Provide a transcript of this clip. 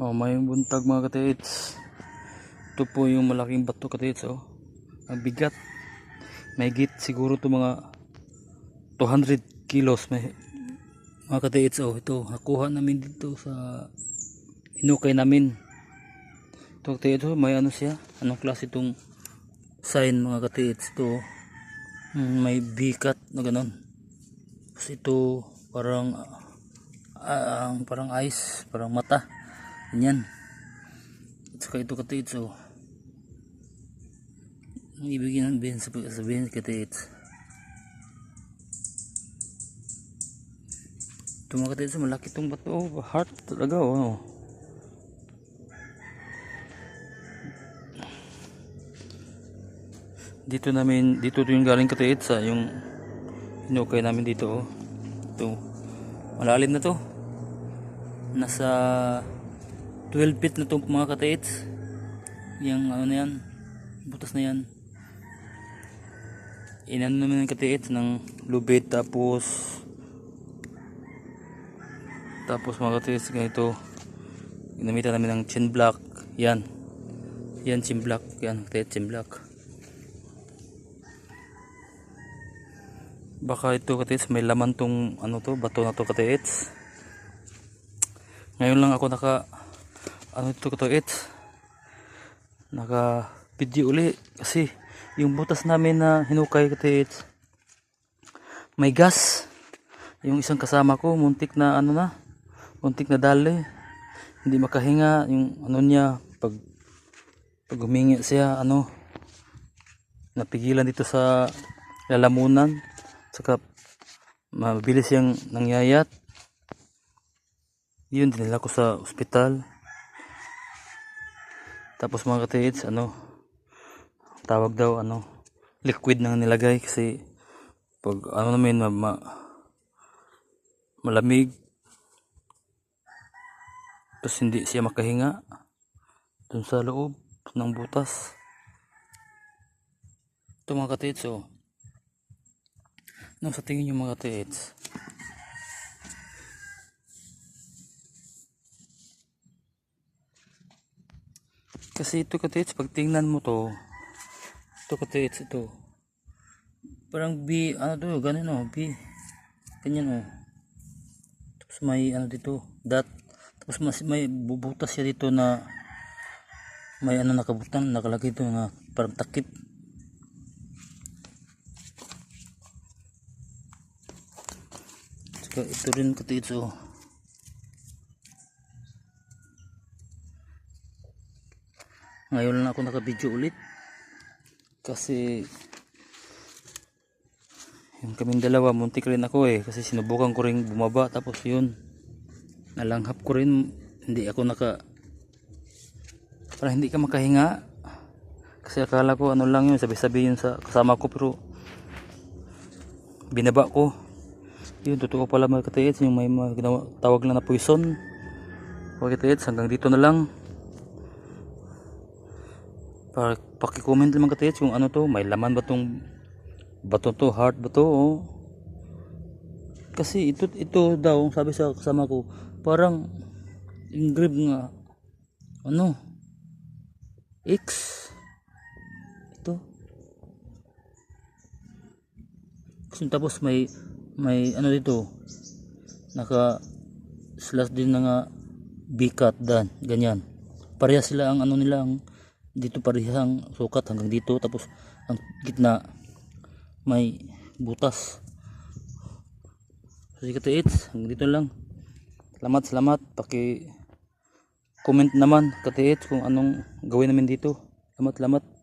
Oh, may buntag mga katiits. Ito po yung malaking bato katiits oh. Ang bigat. May git siguro to mga 200 kilos may mga katiits oh. Ito nakuha namin dito sa hinukay namin. Ito katiits oh, may ano siya? Anong klase itong sign mga katiits ito? oh. Hmm, may bikat na ganon. Tapos ito parang ah, ang parang ice, parang mata. Ganyan. At saka ito katiits oh. Ang ibig sabihin sabihin katiits. Ito mga katiits malaki itong bato oh. Heart talaga oh. Dito namin, dito to yung galing katiits sa yung hinukay namin dito oh. Ito. Malalim na to. Nasa 12 feet na to mga kataits. Yung ano na yan. Butas na yan. Inano namin ng kataits ng lubid tapos tapos mga kataits ganito. Ginamitan namin ng chin block. Yan. Yan chin block. Yan kataits chin block. Baka ito kataits may laman tong ano to bato na to kataits. Ngayon lang ako naka ano ito kataits. Naka video uli kasi yung butas namin na hinukay kataits may gas. Yung isang kasama ko muntik na ano na muntik na dali. Hindi makahinga yung ano niya pag pag humingi siya ano napigilan dito sa lalamunan saka mabilis siyang nangyayat yun dinala ko sa ospital tapos mga katiits ano tawag daw ano liquid nang nilagay kasi pag ano namin ma, ma- malamig. Tapos hindi siya makahinga dun sa loob ng butas. Ito mga katiits oh. Ano sa tingin yung mga katiits kasi ito katiits pag tingnan mo to ito katiits ito. Parang B ano to ganun oh B. Ganyan oh. Tapos may ano dito dot. Tapos mas may bubutas siya dito na may ano nakabutan nakalagay dito na parang takip. Saka ito rin katiits oh ngayon lang ako nakabidyo ulit. Kasi yung kaming dalawa muntik rin ako eh. Kasi sinubukan ko rin bumaba tapos yun nalanghap ko rin. Hindi ako naka para hindi ka makahinga. Kasi akala ko ano lang yun sabi-sabi yun sa kasama ko pero binaba ko. Yun totoo pala mga katiits yung may mga tawag lang na poison. Mga katiits hanggang dito na lang para paki-comment lang katiits kung ano to. May laman ba tong bato to? Heart ba to oh. kasi ito ito daw sabi sa kasama ko parang engrave nga ano? X. Ito. Kasi tapos may may ano dito naka slash din na nga bikat dan. Ganyan. Pareha sila ang ano nila ang dito parehang sukat hanggang dito. Tapos ang gitna may butas. So sige katiits hanggang dito lang. Salamat salamat. Paki comment naman katiits kung anong gawin namin dito. Salamat salamat